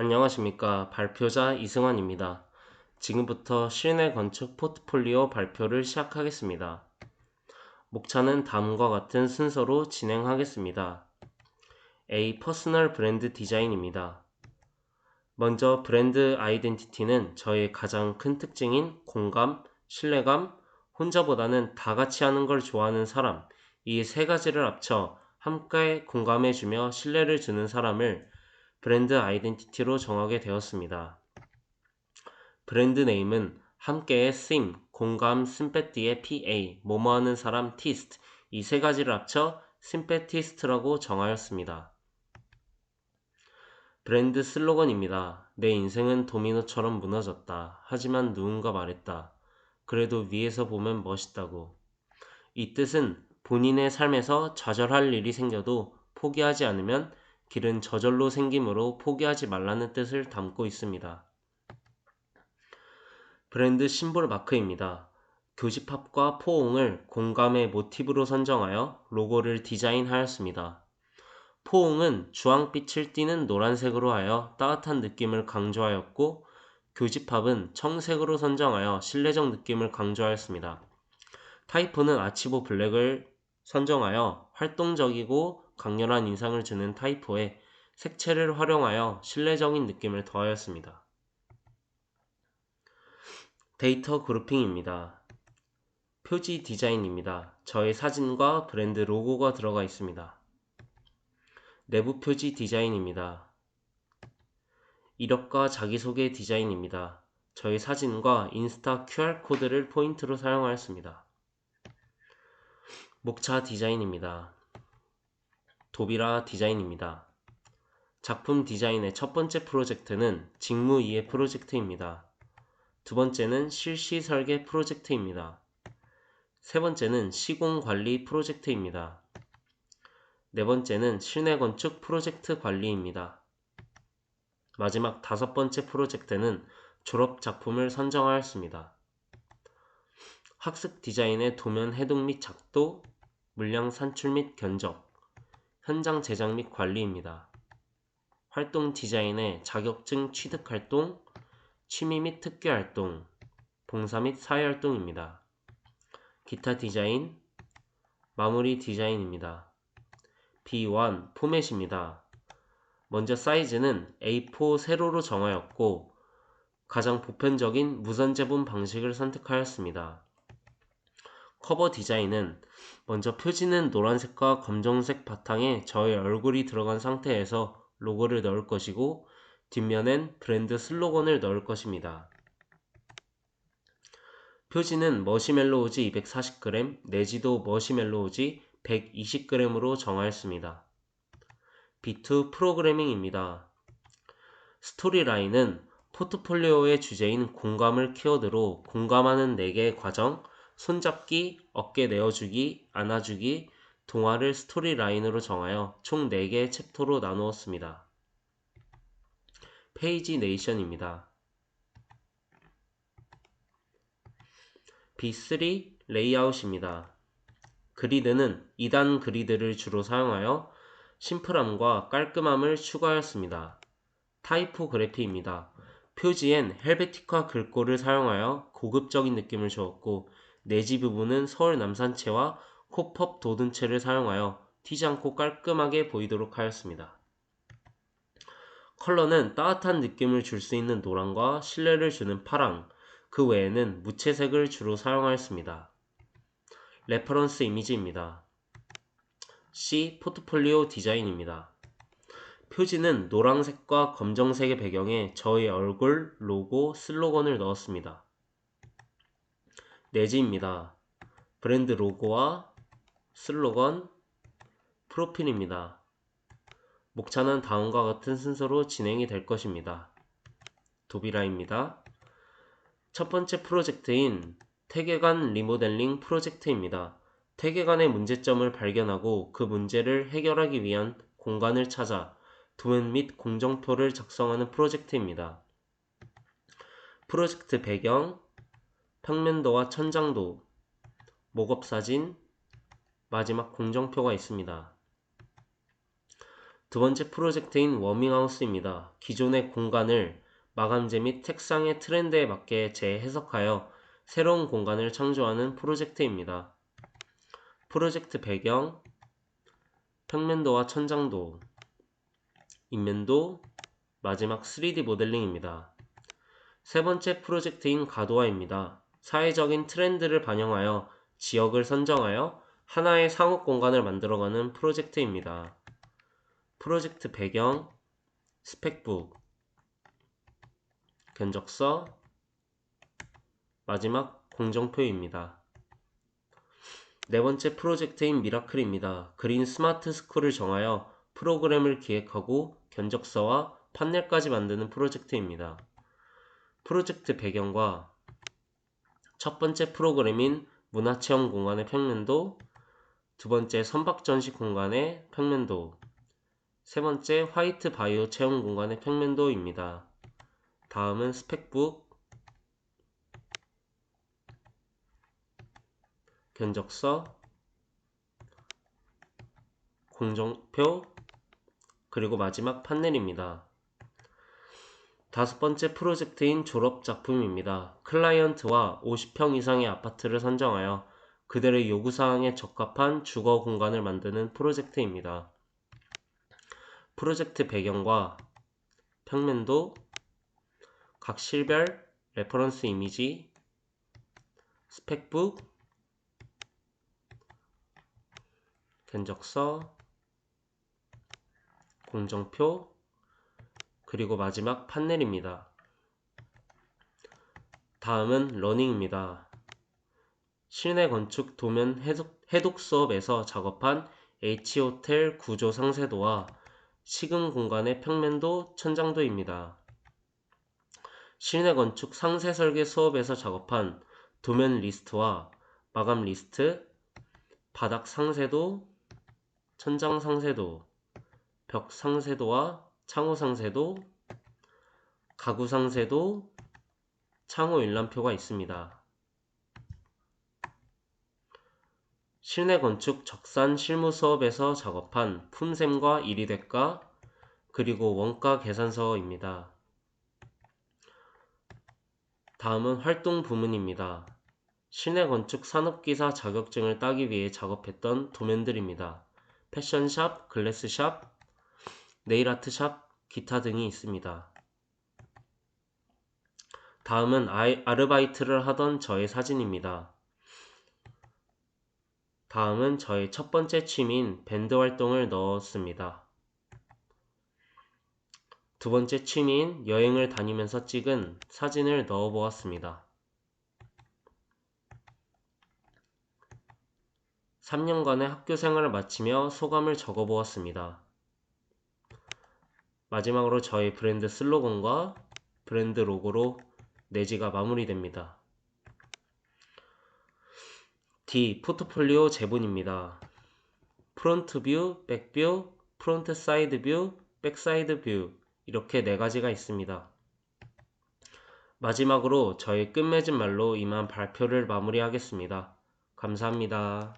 안녕하십니까. 발표자 이승환입니다. 지금부터 실내 건축 포트폴리오 발표를 시작하겠습니다. 목차는 다음과 같은 순서로 진행하겠습니다. A. 퍼스널 브랜드 디자인입니다. 먼저 브랜드 아이덴티티는 저의 가장 큰 특징인 공감, 신뢰감, 혼자보다는 다 같이 하는 걸 좋아하는 사람, 이 세 가지를 합쳐 함께 공감해주며 신뢰를 주는 사람을 브랜드 아이덴티티로 정하게 되었습니다. 브랜드 네임은 함께의 심, 공감, 심패티의 PA, 뭐뭐하는 사람 티스트 이 세 가지를 합쳐 심패티스트라고 정하였습니다. 브랜드 슬로건입니다. 내 인생은 도미노처럼 무너졌다. 하지만 누군가 말했다. 그래도 위에서 보면 멋있다고. 이 뜻은 본인의 삶에서 좌절할 일이 생겨도 포기하지 않으면 길은 저절로 생김으로 포기하지 말라는 뜻을 담고 있습니다. 브랜드 심볼 마크입니다. 교집합과 포옹을 공감의 모티브로 선정하여 로고를 디자인하였습니다. 포옹은 주황빛을 띠는 노란색으로 하여 따뜻한 느낌을 강조하였고 교집합은 청색으로 선정하여 신뢰적 느낌을 강조하였습니다. 타이포는 아치보 블랙을 선정하여 활동적이고 강렬한 인상을 주는 타이포에 색채를 활용하여 신뢰적인 느낌을 더하였습니다. 데이터 그룹핑입니다. 표지 디자인입니다. 저의 사진과 브랜드 로고가 들어가 있습니다. 내부 표지 디자인입니다. 이력과 자기소개 디자인입니다. 저의 사진과 인스타 QR코드를 포인트로 사용하였습니다. 목차 디자인입니다. 도비라 디자인입니다. 작품 디자인의 첫 번째 프로젝트는 직무 이해 프로젝트입니다. 두 번째는 실시 설계 프로젝트입니다. 세 번째는 시공 관리 프로젝트입니다. 네 번째는 실내 건축 프로젝트 관리입니다. 마지막 다섯 번째 프로젝트는 졸업 작품을 선정하였습니다. 학습 디자인의 도면 해독 및 작도, 물량 산출 및 견적, 현장 제작 및 관리입니다. 활동 디자인의 자격증 취득 활동, 취미 및 특기 활동, 봉사 및 사회 활동입니다. 기타 디자인, 마무리 디자인입니다. B1 포맷입니다. 먼저 사이즈는 A4 세로로 정하였고 가장 보편적인 무선 제본 방식을 선택하였습니다. 커버 디자인은 먼저 표지는 노란색과 검정색 바탕에 저의 얼굴이 들어간 상태에서 로고를 넣을 것이고 뒷면엔 브랜드 슬로건을 넣을 것입니다. 표지는 머시멜로 우지 240g 내지도 머시멜로 우지 120g으로 정하였습니다. B2 프로그래밍입니다. 스토리라인은 포트폴리오의 주제인 공감을 키워드로 공감하는 4개의 과정, 손잡기, 어깨 내어주기, 안아주기, 동화를 스토리 라인으로 정하여 총 4개의 챕터로 나누었습니다. 페이지 네이션입니다. B3 레이아웃입니다. 그리드는 2단 그리드를 주로 사용하여 심플함과 깔끔함을 추가하였습니다. 타이포그래피입니다. 표지엔 헬베티카 글꼴을 사용하여 고급적인 느낌을 주었고 내지 부분은 서울 남산체와 코펍 도든체를 사용하여 튀지 않고 깔끔하게 보이도록 하였습니다. 컬러는 따뜻한 느낌을 줄 수 있는 노랑과 신뢰를 주는 파랑, 그 외에는 무채색을 주로 사용하였습니다. 레퍼런스 이미지입니다. C. 포트폴리오 디자인입니다. 표지는 노란색과 검정색의 배경에 저의 얼굴, 로고, 슬로건을 넣었습니다. 내지입니다. 브랜드 로고와 슬로건, 프로필입니다. 목차는 다음과 같은 순서로 진행이 될 것입니다. 도비라입니다. 첫 번째 프로젝트인 태계관 리모델링 프로젝트입니다. 태계관의 문제점을 발견하고 그 문제를 해결하기 위한 공간을 찾아 도면 및 공정표를 작성하는 프로젝트입니다. 프로젝트 배경, 평면도와 천장도, 목업사진, 마지막 공정표가 있습니다. 두 번째 프로젝트인 워밍하우스입니다. 기존의 공간을 마감재 및 책상의 트렌드에 맞게 재해석하여 새로운 공간을 창조하는 프로젝트입니다. 프로젝트 배경, 평면도와 천장도, 인면도, 마지막 3D 모델링입니다. 세 번째 프로젝트인 가도화입니다. 사회적인 트렌드를 반영하여 지역을 선정하여 하나의 상업 공간을 만들어가는 프로젝트입니다. 프로젝트 배경, 스펙북, 견적서, 마지막 공정표입니다. 네 번째 프로젝트인 미라클입니다. 그린 스마트 스쿨을 정하여 프로그램을 기획하고 견적서와 판넬까지 만드는 프로젝트입니다. 프로젝트 배경과 첫 번째 프로그램인 문화체험 공간의 평면도, 두 번째 선박 전시 공간의 평면도, 세 번째 화이트 바이오 체험 공간의 평면도입니다. 다음은 스펙북, 견적서, 공정표, 그리고 마지막 판넬입니다. 다섯 번째 프로젝트인 졸업 작품입니다. 클라이언트와 50평 이상의 아파트를 선정하여 그들의 요구사항에 적합한 주거 공간을 만드는 프로젝트입니다. 프로젝트 배경과 평면도, 각 실별 레퍼런스 이미지, 스펙북, 견적서, 공정표, 그리고 마지막 판넬입니다. 다음은 러닝입니다. 실내 건축 도면 해독, 해독 수업에서 작업한 H호텔 구조 상세도와 식음 공간의 평면도, 천장도입니다. 실내 건축 상세 설계 수업에서 작업한 도면 리스트와 마감 리스트, 바닥 상세도, 천장 상세도, 벽 상세도와 창호 상세도, 가구 상세도, 창호 일람표가 있습니다. 실내 건축 적산 실무 수업에서 작업한 품셈과 이리대가 그리고 원가 계산서입니다. 다음은 활동 부문입니다. 실내 건축 산업기사 자격증을 따기 위해 작업했던 도면들입니다. 패션샵, 글래스샵, 네일아트샵, 기타 등이 있습니다. 다음은 아르바이트를 하던 저의 사진입니다. 다음은 저의 첫 번째 취미인 밴드 활동을 넣었습니다. 두 번째 취미인 여행을 다니면서 찍은 사진을 넣어 보았습니다. 3년간의 학교 생활을 마치며 소감을 적어 보았습니다. 마지막으로 저희 브랜드 슬로건과 브랜드 로고로 내지가 마무리됩니다. D. 포트폴리오 제본입니다. 프론트 뷰, 백 뷰, 프론트 사이드 뷰, 백 사이드 뷰 이렇게 네 가지가 있습니다. 마지막으로 저희 끝맺은 말로 이만 발표를 마무리하겠습니다. 감사합니다.